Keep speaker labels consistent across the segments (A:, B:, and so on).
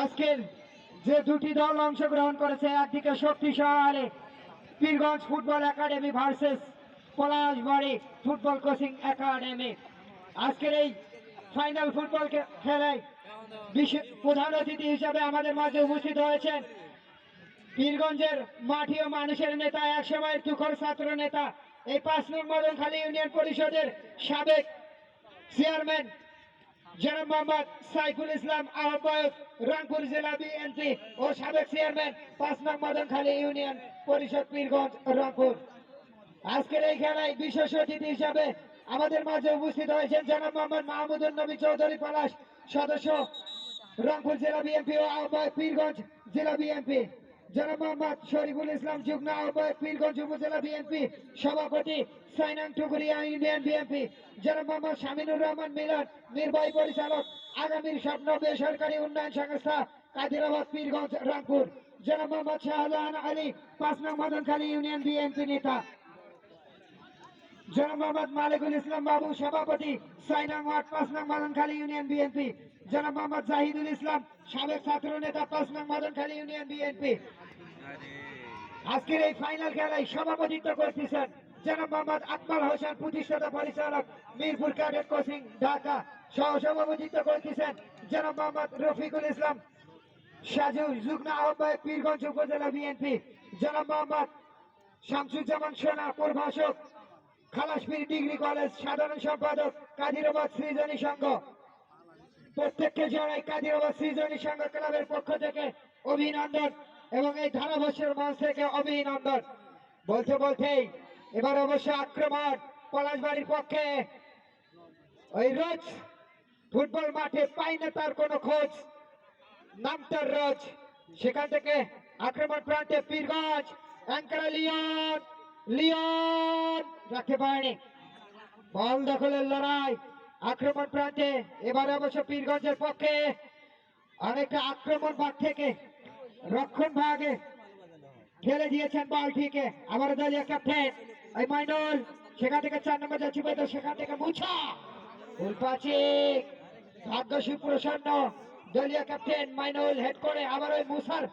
A: আজকের যে দুটি দল অংশগ্রহণ করেছে, একদিকে শক্তিশালী Pirganj football academy versus Palashbari football coaching academy. আজকের এই ফাইনাল ফুটবল খেলায় প্রধান অতিথি হিসাবে আমাদের মাঝে উপস্থিত হয়েছেন পীরগঞ্জের ও মানুষের নেতা এক সময়ের তুখর ছাত্র নেতা, এই পাঁচ নং খালি ইউনিয়ন পরিষদের সাবেক চেয়ারম্যান জনাব মোহাম্মদ সাইফুল ইসলাম আহ্বায়ক, রংপুর জেলা বিএনপি ও সাবেক চেয়ারম্যান পাঁচ নং মদনখালী ইউনিয়ন পরিষদ পীরগঞ্জ, রংপুর। আজকের এই খেলায় বিশেষ অতিথি হিসাবে আমাদের মাঝে উপস্থিত হয়েছেন জনাব মোহাম্মদ মাহমুদুল নবী চৌধুরী পলাশ সদস্য, রংপুর জেলা বিএনপি ও আহ্বায়ক, পীরগঞ্জ জেলা বিএনপি জনাব মোহাম্মদ শরীফুল ইসলাম যুগ্ম আহ্বায়ক, পীরগঞ্জ উপজেলা বিএনপি সভাপতি বিএনপি। জনাব মোহাম্মদ রহমান মিলন, নির্বাহী পরিচালক, আগামীর স্বপ্ন বেসরকারি উন্নয়ন সংস্থা কাদিরাবাদ পীরগঞ্জ, রংপুর। জনাব মোহাম্মদ শাহজাহান আলী, পাঁচ নং ইউনিয়ন বিএনপি নেতা। জনাব মোহাম্মদ মালিকুল ইসলাম বাবু, সভাপতি সাইনাং ওয়ার্ড, পাঁচ নং ইউনিয়ন বিএনপি। জনাব মোহাম্মদ জাহিদুল ইসলাম, সাবেক ছাত্র নেতা, পাঁচ নং মদনখালী ইউনিয়ন বিএনপি। আজকের এই ফাইনাল খেলায় সভাপতিত্ব করতেছেন জনাব মোহাম্মদ আকমাল হোসেন, প্রতিষ্ঠাতা পরিচালক মিরপুর ক্যাডেট কোচিং ঢাকা। সহ সভাপতিত্ব করতেছেন জনাব মোহাম্মদ রফিকুল ইসলাম সাজু যুগ্ম আহ্বায়ক পীরগঞ্জ উপজেলা বিএনপি। জনাব মোহাম্মদ শামসুজ্জামান সোনা প্রভাষক খালাসপীর ডিগ্রি কলেজ সাধারণ সম্পাদক, কাদিরাবাদ সৃজনী সংঘ। প্রত্যেককে জানাই কাদিরাবাদ সৃজনী সংঘ ক্লাবের পক্ষ থেকে অভিনন্দন। এবং এই ধারাভাষ্যের মঞ্চ থেকে অভিনন্দন। বলতে বলতেই এবার অবশ্য আক্রমণ পলাশবাড়ির পক্ষে। ওই রোজ ফুটবল মাঠে পাই না তার কোনো খোঁজ নামতার রোজ। সেখান থেকে আক্রমণ প্রান্তে পীরগঞ্জ, অ্যাঙ্কারা লিওন লিওন রাখতে পারেনি বল দখলের লড়াই, আক্রমণ প্রান্তে। এবার অবশ্য পীরগঞ্জের পক্ষে অনেকটা আক্রমণ ভাগ থেকে রক্ষণ ভাগে ঠেলে দিয়েছেন বলটিকে আবার দলীয় ক্যাপ্টেন এই মাইনুল, সেখান থেকে চার নম্বর যাচ্ছি তো সেখান থেকে মুছা। ফুলপাচিক ভাগ্য সুপ্রসন্ন দলীয় ক্যাপ্টেন মাইনুল হেড করে আবার ওই মুসার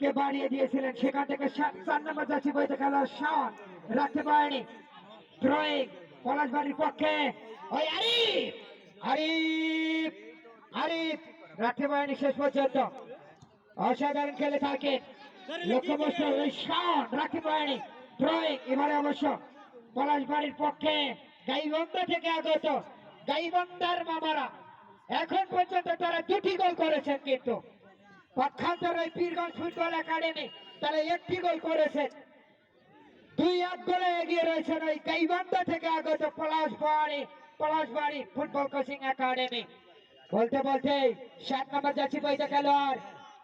A: কে বাড়িয়ে দিয়েছিলেন। সেখান থেকে চার নম্বর যাচ্ছি বইতে খেলার শান, রাখতে পারেনি। থ্রোয়িং পলাশবাড়ির পক্ষে। ওই আরিফ আরিফ আরিফ, রাখতে পারেনি শেষ পর্যন্ত। অসাধারণ খেলে থাকে। লক্ষ্যবস্তু অবশ্য পলাশবাড়ির পক্ষে থেকে এখন পর্যন্ত তারা দুটি গোল কিন্তু। ফুটবল একাডেমি তারা একটি গোল করেছেন দুই এক গোলে এগিয়ে রয়েছেন ওই গাইবান্ধা থেকে আগত Palashbari Palashbari football coaching academy. বলতে বলতে সাত নম্বর যাচ্ছি বইতে খেলোয়াড়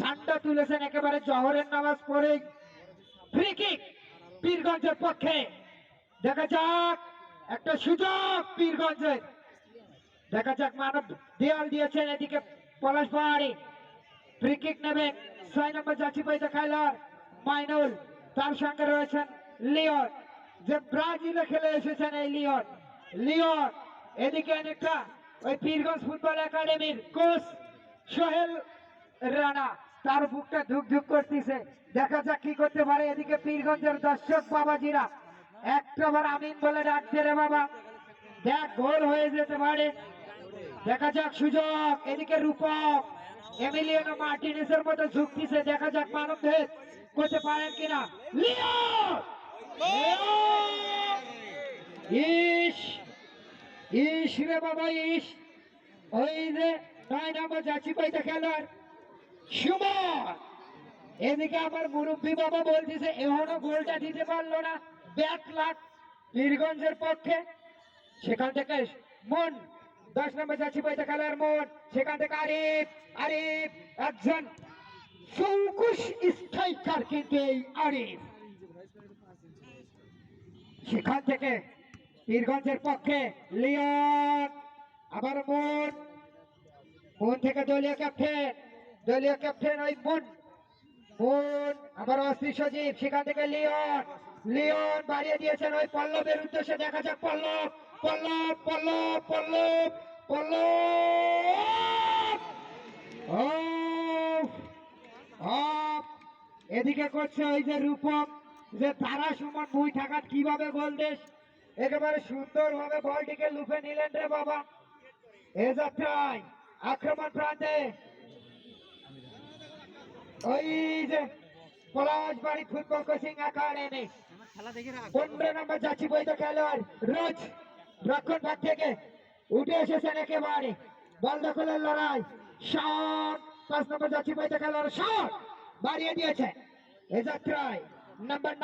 A: ঝান্ডা তুলেছেন একেবারে জহরের নামাজ পড়ে ফ্রি কিক পীরগঞ্জের পক্ষে। দেখা যাক, একটা সুযোগ পীরগঞ্জের। দেখা যাক মানব দেয়াল দিয়েছেন এদিকে পলাশ পাহাড়ি। ফ্রি কিক নেবেন ছয় নম্বর পয়সা খেলার মাইনুল। তার সঙ্গে রয়েছেন লিওন। যে ব্রাজিলে খেলে এসেছেন এই লিওন। লিওন, এদিকে অনেকটা ওই পীরগঞ্জ ফুটবল একাডেমির কোচ সোহেল রানা। তার বুকটা ধুক ধুক করতেছে। দেখা যাক কি করতে পারে এদিকে পীরগঞ্জের দর্শক বাবাজিরা। একটাবার আমিন বলে ডাকছে রে বাবা। দেখ, গোল হয়ে যেতে পারে। দেখা যাক সুযোগ, এদিকে রূপক। এমিলিয়ানো মার্টিনেসের মতো ঝুঁকতিছে। দেখা যাক মানব ভেদ করতে পারেন কিনা! ইস ইস রে বাবা ইস ওই যে নয় নম্বর যাচ্ছি পাইতে খেলার এদিকে আমার মুরব্বী বাবা বলতেছে, এখনও গোলটা দিতে পারল না। ব্যাট লাখ পীরগঞ্জের পক্ষে। সেখান থেকে মন, দশ নম্বর যাচ্ছি বইতে খেলার মন। সেখান থেকে আরিফ আরিফ, একজন চৌকুশ স্ট্রাইকার কিন্তু এই আরিফ। সেখান থেকে পীরগঞ্জের পক্ষে লিয়ন আবার মন। মন থেকে দলীয় ক্যাপ্টেন দলীয় ক্যাপ্টেন ওই মন মন আবার অস্ত্রী সজীব, সেখান থেকে লিওন। লিওন বাড়িয়ে দিয়েছেন ওই পল্লবের উদ্দেশ্যে। দেখা যাক, পল্লব পল্লব পল্লব পল্লব পল্লব! এদিকে করছে ওই যে রূপক, যে তারা সুমন মুই ঠাকাত, কীভাবে গোল দেশ? একেবারে সুন্দর ভাবে বলটিকে লুফে নিলেন রে বাবা। এ যাত্রায় আক্রমণ প্রান্তে বাড়িয়ে দিয়েছে। নাম্বার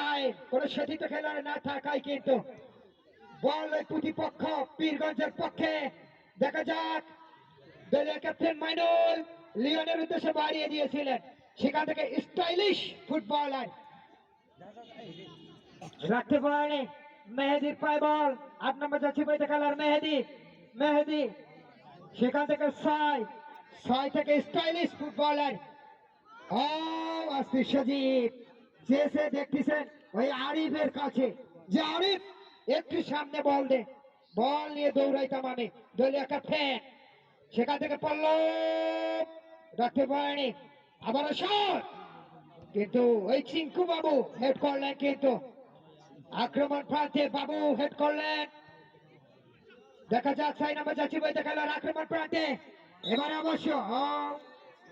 A: কোন খেলোয়াড় না থাকায় কিন্তু বল প্রতিপক্ষ পীরগঞ্জের পক্ষে। দেখা যাক। দলীয় ক্যাপ্টেন মাইনুল লিওনের উদ্দেশ্যে বাড়িয়ে দিয়েছিলেন। সেখান থেকে স্টাইলিশ ফুটবলার রাখতে পারেনি। মেহেদির পায় বল। আট নম্বর যাচ্ছে বইতে খেলার মেহেদি। মেহেদি। সেখান থেকে ছয়। ছয় থেকে স্টাইলিশ ফুটবলার ও সজীব। যে সে দেখতেছেন ওই আরিফের কাছে। যে আরিফ একটু সামনে বল দে। বল নিয়ে দৌড়াইতাম আমি। দলীয় ক্যাপ্টেন সেখান থেকে পল্লব। রাখতে পারেনি। আবার শট কিন্তু ওই চিঙ্কু বাবু হেড করলেন কিন্তু। আক্রমণ প্রান্তে বাবু হেড করলেন। দেখা যাক সাই নাম্বার যাচ্ছি বই দেখাল আক্রমণ প্রান্তে। এবার অবশ্য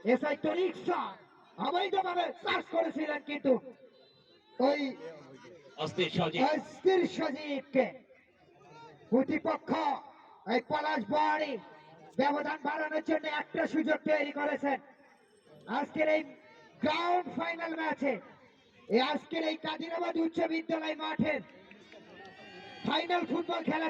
A: এসআই অবৈধভাবে চার্জ করেছিলেন কিন্তু। ওই
B: অস্থির
A: সজীবকে। প্রতিপক্ষ এই পলাশ বাড়ি ব্যবধান বাড়ানোর জন্য একটা সুযোগ তৈরি করেছেন। আজকের এই গ্রাউন্ড ফাইনাল ম্যাচে আজকের এই কাদিরাবাদ উচ্চ বিদ্যালয় মাঠের ফাইনাল ফুটবল খেলার